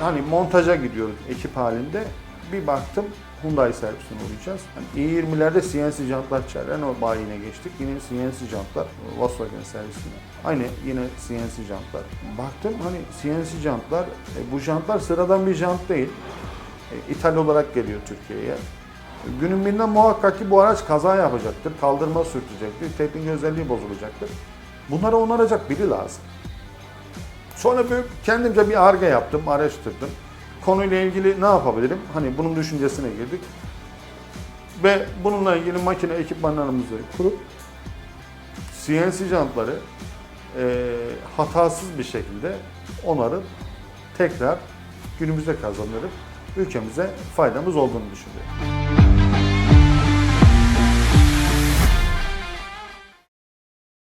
hani montaja gidiyoruz ekip halinde. Bir baktım Hyundai servisine uğrayacağız. Hani i20'lerde CNC jantlar çıkar. Renault bayine geçtik. Yine CNC jantlar Volkswagen servisine. Aynı yine CNC jantlar. Baktım hani CNC jantlar, e, bu jantlar sıradan bir jant değil. E, İthal olarak geliyor Türkiye'ye. Günün birinde muhakkak ki bu araç kaza yapacaktır, kaldırma sürtecektir, teknik özelliği bozulacaktır. Bunları onaracak biri lazım. Sonra böyle kendimce bir arge yaptım, araştırdım. Konuyla ilgili ne yapabilirim? Hani bunun düşüncesine girdik. Ve bununla ilgili makine ekipmanlarımızı kurup CNC jantları eee, hatasız bir şekilde onarıp tekrar günümüze kazandırıp ülkemize faydamız olduğunu düşünüyorum.